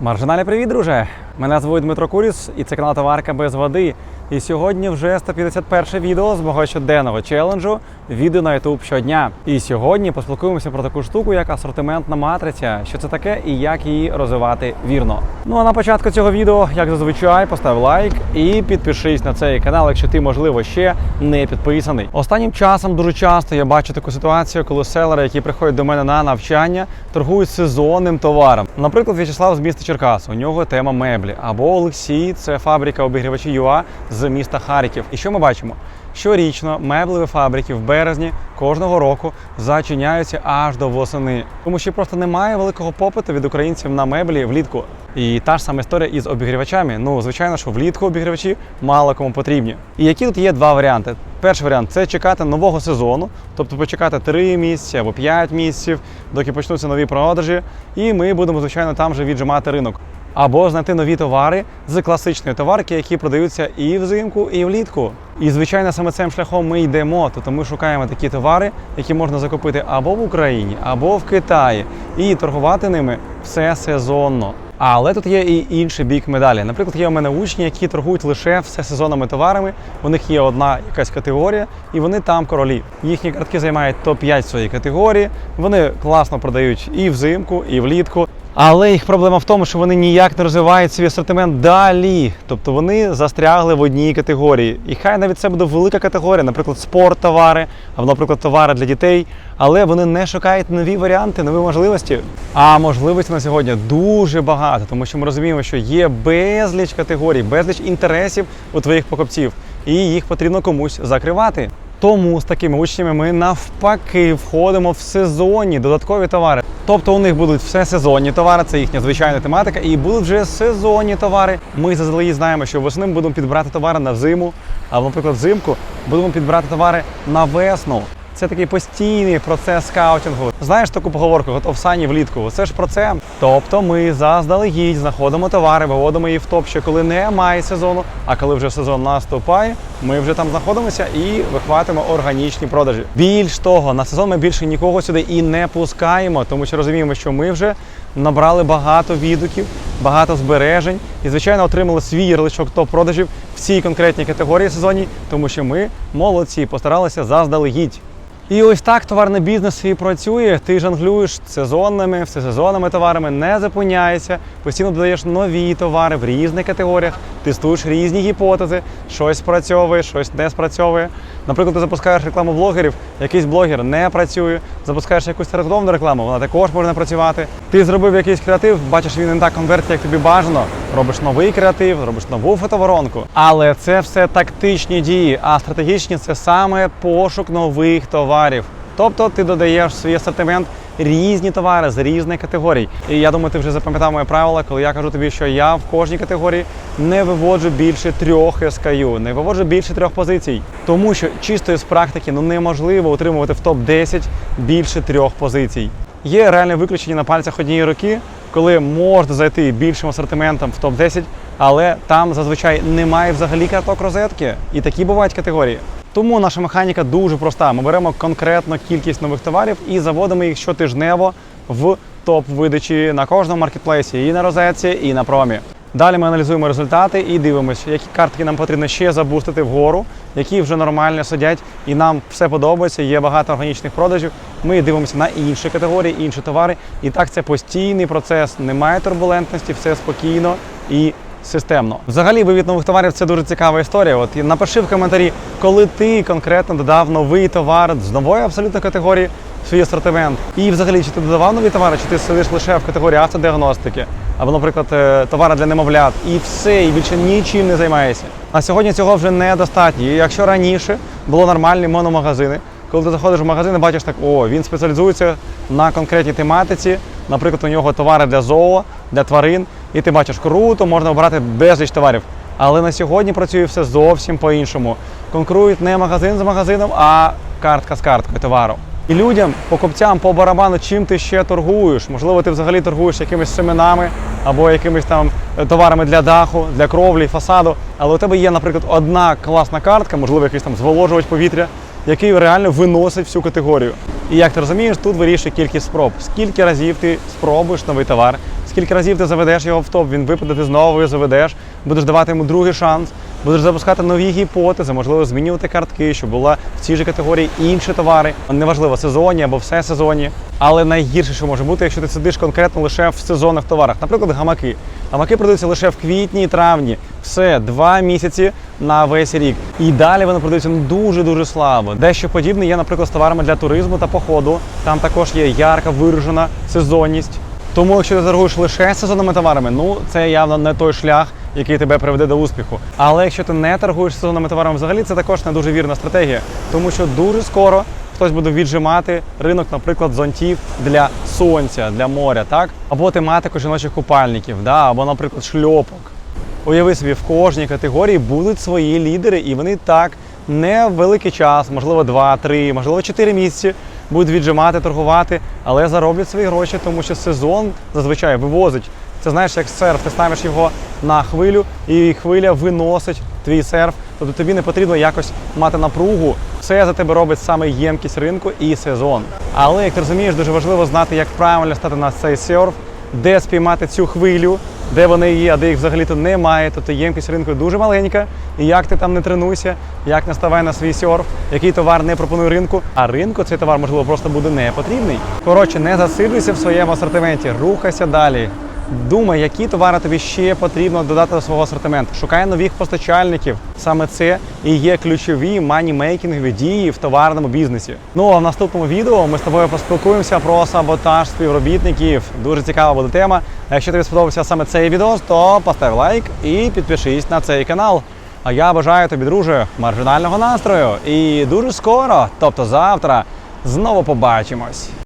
Маржинальний привіт, друже! Мене звуть Дмитро Куріс і це канал Товарка без води. І сьогодні вже 151 відео з мого щоденного челенджу відео на YouTube щодня. І сьогодні поспілкуємося про таку штуку, як асортиментна матриця, що це таке і як її розвивати вірно. Ну а на початку цього відео, як зазвичай, постав лайк і підпишись на цей канал, якщо ти, можливо, ще не підписаний. Останнім часом дуже часто я бачу таку ситуацію, коли селери, які приходять до мене на навчання, торгують сезонним товаром. Наприклад, В'ячеслав з міста Черкас, у нього тема меблі, або Олексій, це фабрика обігрівачі ЮА з міста Харків. І що ми бачимо? Щорічно меблеві фабрики в березні кожного року зачиняються аж до восени, тому що просто немає великого попиту від українців на меблі влітку. І та ж сама історія із обігрівачами. Ну, звичайно, що влітку обігрівачі мало кому потрібні. І які тут є два варіанти. Перший варіант це чекати нового сезону, тобто почекати 3 місяці або 5 місяців, доки почнуться нові продажі, і ми будемо, звичайно, там же віджимати ринок. Або знайти нові товари з класичної товарки, які продаються і взимку, і влітку. І звичайно, саме цим шляхом ми йдемо. Тобто ми шукаємо такі товари, які можна закупити або в Україні, або в Китаї, і торгувати ними все сезонно. Але тут є і інший бік медалі. Наприклад, є у мене учні, які торгують лише всесезонними товарами. У них є одна якась категорія, і вони там королі. Їхні картки займають топ-5 своєї категорії. Вони класно продають і взимку, і влітку. Але їх проблема в тому, що вони ніяк не розвивають свій асортимент далі. Тобто вони застрягли в одній категорії. І хай навіть це буде велика категорія, наприклад, спорттовари, або, наприклад, товари для дітей. Але вони не шукають нові варіанти, нові можливості. А можливостей на сьогодні дуже багато, тому що ми розуміємо, що є безліч категорій, безліч інтересів у твоїх покупців, і їх потрібно комусь закривати. Тому з такими учнями ми навпаки входимо в сезонні додаткові товари. Тобто у них будуть все сезонні товари, це їхня звичайна тематика, і будуть вже сезонні товари. Ми заздалегідь знаємо, що восени будемо підбирати товари на зиму, а наприклад, взимку будемо підбирати товари на весну. Це такий постійний процес скаутингу. Знаєш таку поговорку, готов сані влітку. Це ж про це. Тобто ми заздалегідь знаходимо товари, виводимо їх в топ, ще коли немає сезону. А коли вже сезон наступає, ми вже там знаходимося і вихватимо органічні продажі. Більш того, на сезон ми більше нікого сюди і не пускаємо, тому що розуміємо, що ми вже набрали багато відгуків, багато збережень і, звичайно, отримали свій ярличок топ-продажів в цій конкретній категорії сезонній, тому що ми молодці, постаралися заздалегідь. І ось так товарний бізнес і працює. Ти жонглюєш сезонними, всесезонними товарами, не зупиняєшся, постійно додаєш нові товари в різних категоріях, тестуєш різні гіпотези, щось спрацьовує, щось не спрацьовує. Наприклад, ти запускаєш рекламу блогерів, якийсь блогер не працює, запускаєш якусь рекламну рекламу, вона також може не працювати. Ти зробив якийсь креатив, бачиш, він не так конвертить, як тобі бажано. Робиш новий креатив, робиш нову фотоворонку. Але це все тактичні дії, а стратегічні це саме пошук нових товарів. Тобто ти додаєш в свій асортимент різні товари з різних категорій. І я думаю, ти вже запам'ятав моє правило, коли я кажу тобі, що я в кожній категорії не виводжу більше трьох SKU, не виводжу більше трьох позицій. Тому що чисто з практики ну неможливо утримувати в топ 10 більше трьох позицій. Є реальне виключення на пальцях однієї руки, коли можна зайти більшим асортиментом в топ 10 але там зазвичай немає взагалі карток розетки. І такі бувають категорії. Тому наша механіка дуже проста. Ми беремо конкретну кількість нових товарів і заводимо їх щотижнево в топ видачі на кожному маркетплейсі, і на розетці, і на промі. Далі ми аналізуємо результати і дивимося, які картки нам потрібно ще забустити вгору, які вже нормально сидять, і нам все подобається. Є багато органічних продажів. Ми дивимося на інші категорії, інші товари. І так це постійний процес. Немає турбулентності, все спокійно і системно. Взагалі, вивід нових товарів це дуже цікава історія. От і напиши в коментарі, коли ти конкретно додав новий товар з нової абсолютно категорії в свій асортимент. І взагалі, чи ти додавав нові товари, чи ти сидиш лише в категорії автодіагностики, або, наприклад, е, товари для немовлят, і все, і більше нічим не займаєшся. А сьогодні цього вже недостатньо. Якщо раніше було нормальні мономагазини, коли ти заходиш в магазин і бачиш так, о, він спеціалізується на конкретній тематиці. Наприклад, у нього товари для зоо, для тварин, і ти бачиш круто, можна обрати безліч товарів. Але на сьогодні працює все зовсім по-іншому. Конкурують не магазин з магазином, а картка з карткою товару. І людям, покупцям по барабану, чим ти ще торгуєш. Можливо, ти взагалі торгуєш якимись семенами або якимись там е, товарами для даху, для кровлі, фасаду. Але у тебе є, наприклад, одна класна картка, можливо, якийсь там зволожувач повітря, який реально виносить всю категорію. І як ти розумієш, тут вирішує кількість спроб. Скільки разів ти спробуєш новий товар, Скільки разів ти заведеш його в топ, він випаде, ти знову його заведеш, будеш давати йому другий шанс, будеш запускати нові гіпотези, можливо, змінювати картки, щоб була в цій же категорії інші товари, неважливо, сезонні або все сезонні. Але найгірше, що може бути, якщо ти сидиш конкретно лише в сезонних товарах, наприклад, гамаки. Гамаки продаються лише в квітні і травні. Все, два місяці на весь рік. І далі вони продаються ну, дуже-дуже слабо. Дещо подібне є, наприклад, з товарами для туризму та походу. Там також є ярка виражена сезонність. Тому, якщо ти торгуєш лише сезонними товарами, ну це явно не той шлях, який тебе приведе до успіху. Але якщо ти не торгуєш сезонними товарами, взагалі це також не дуже вірна стратегія, тому що дуже скоро хтось буде віджимати ринок, наприклад, зонтів для сонця, для моря, так або тематику жіночих купальників, да? або, наприклад, шльопок. Уяви собі, в кожній категорії будуть свої лідери, і вони так не великий час, можливо, 2-3, можливо, 4 місяці будуть віджимати, торгувати, але зароблять свої гроші, тому що сезон зазвичай вивозить. Це знаєш, як серф, ти ставиш його на хвилю, і хвиля виносить твій серф. Тобто тобі не потрібно якось мати напругу. Все за тебе робить саме ємкість ринку і сезон. Але як ти розумієш, дуже важливо знати, як правильно стати на цей серф, де спіймати цю хвилю, де вони є, а де їх взагалі-то немає. Тобто ємкість ринку дуже маленька. І як ти там не тренуйся, як не ставай на свій серф, який товар не пропонує ринку, а ринку цей товар, можливо, просто буде не потрібний. Коротше, не засиджуйся в своєму асортименті, рухайся далі. Думай, які товари тобі ще потрібно додати до свого асортименту. Шукай нових постачальників. Саме це і є ключові манімейкінгові дії в товарному бізнесі. Ну а в наступному відео ми з тобою поспілкуємося про саботаж співробітників. Дуже цікава буде тема. А якщо тобі сподобався саме цей відео, то постав лайк і підпишись на цей канал. А я бажаю тобі, друже, маржинального настрою. І дуже скоро, тобто завтра, знову побачимось.